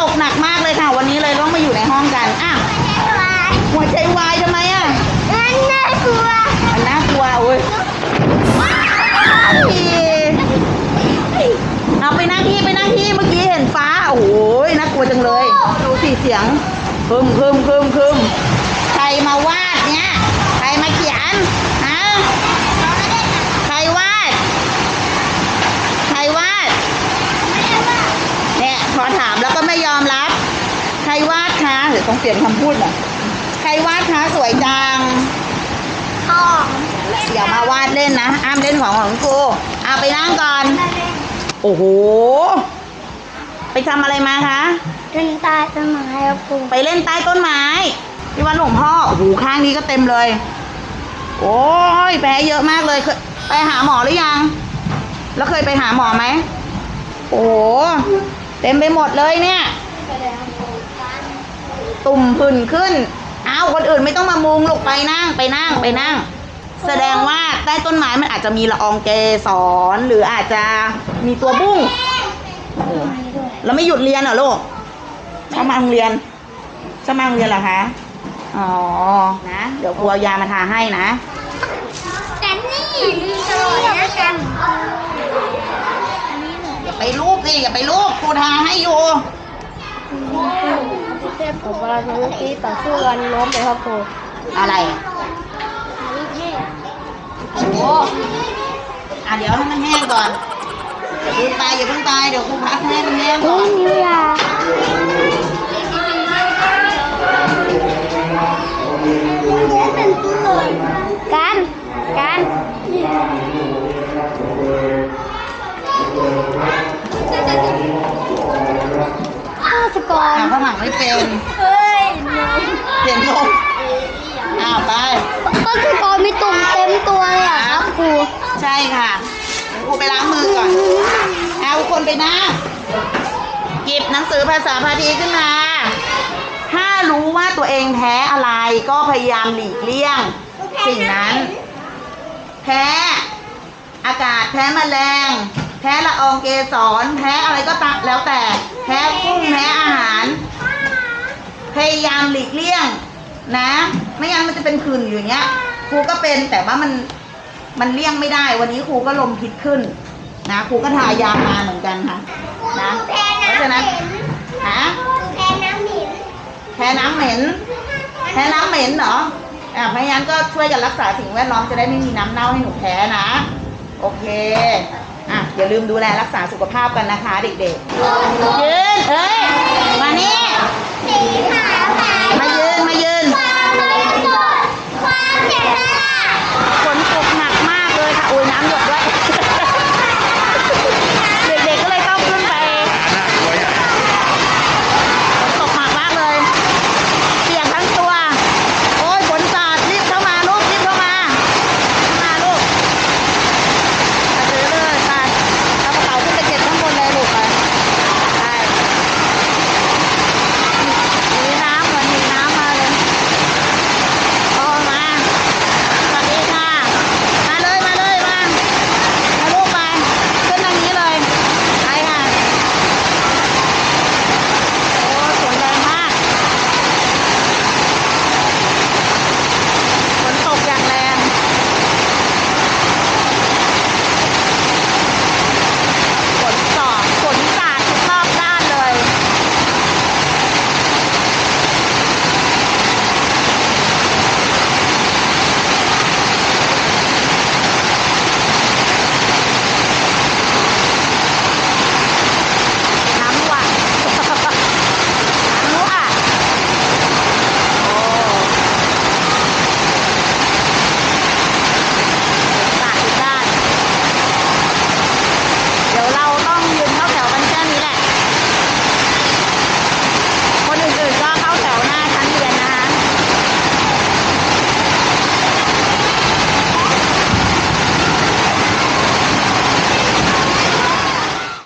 ตกหนักมากเลยค่ะ วันนี้เลยต้องมาอยู่ในห้องกันอ้าวหัวใจวายทำไมอะนั่นน่ากลัวมันน่ากลัวเว้ยเอาไปนั่งที่ไปนั่งที่เมื่อกี้เห็นฟ้าโอ้โหน่ากลัวจังเลย ดูสิเสียงคึมคึมคึมคึมใครมาวาดเนี่ย ใครมาเขียน ฮะ ใครวาด ใครวาด เนี่ยพอถามแล้วก็ไม่ยอมรับ ใครวาดคะเดี๋ยว ต้องเปลี่ยนคำพูดหน่อยใครวาดคะสวยจังพ่ออย่ามาวาดเล่นนะอ้ามเล่นของของครูเอาไปนั่งก่อน โอ้โห ไปทำอะไรมาคะจนตายต้นไม้ครับครูไปเล่นใต้ต้นไม้ที่วัดหลวงพ่อโอ้โหข้างนี้ก็เต็มเลย โอ้ยแผลเยอะมากเลยเคยไปหาหมอหรือยัง แล้วเคยไปหาหมอไหมโอ้โหเต็มไปหมดเลยเนี่ย ตุ่มผื่นขึ้นอ้าวคนอื่นไม่ต้องมามุงลูกไปนั่งไปนั่งไปนั่ง แสดงว่าใต้ต้นไม้มันอาจจะมีละอองเกสรหรืออาจจะมีตัวบุ้งโอ้โหแล้วไม่หยุดเรียนเหรอลูกชอบมาโรงเรียนชอบมาโรงเรียนเหรอคะ อ๋อ นะ เดี๋ยวครูเอายามาทาให้นะแต่นี่ตลอดนะกันอย่าไปรูปสิอย่าไปรูปครูทาให้อยู่เทพ ผมเวลาเมื่อกี้ต่อสู้กันล้มไปครับครูอะไรอะโอ้โหอะเดี๋ยวให้มันแห้งก่อนอย่าเพิ่งตายอย่าเพิ่งตายเดี๋ยวครูพักให้มันแห้งก่อน นิ้วยากันกันฆาตกรอะข้างหลังไม่เป็น เฮ้ย เปลี่ยนทงอ้าวไป ฆาตกรมีตุ่มเต็มตัวเลยอะครับครู ใช่ค่ะครูไปล้างมือก่อนเอาคนไปนะหยิบหนังสือภาษาพาทีขึ้นมา ถ้ารู้ว่าตัวเองแพ้อะไรก็พยายามหลีกเลี่ยง สิ่งนั้น แพ้อากาศแพ้แมลง แพ้ละอองเกสร แพ้อะไรก็ตามแล้วแต่ แพ้กุ้งแพ้อาหาร พยายามหลีกเลี่ยง นะ ไม่งั้นมันจะเป็นขื่นอยู่เงี้ยครูก็เป็นแต่ว่ามัน มันเลี่ยงไม่ได้ วันนี้ครูก็ลมพิษขึ้น นะครูก็ทายามาเหมือนกันค่ะ นะเพราะฉะนั้นฮะแพ้น้ำเหม็นแพ้น้ำเหม็นแพ้น้ำเหม็นเหรออ่าพยานก็ช่วยกันรักษาสิ่งแวดล้อมจะได้ไม่มีน้ำเน่าให้หนูแพ้นะ โอเคอะอย่าลืมดูแลรักษาสุขภาพกันนะคะ เด็กๆยืนเฮ้ยมานี่มายืนมายืน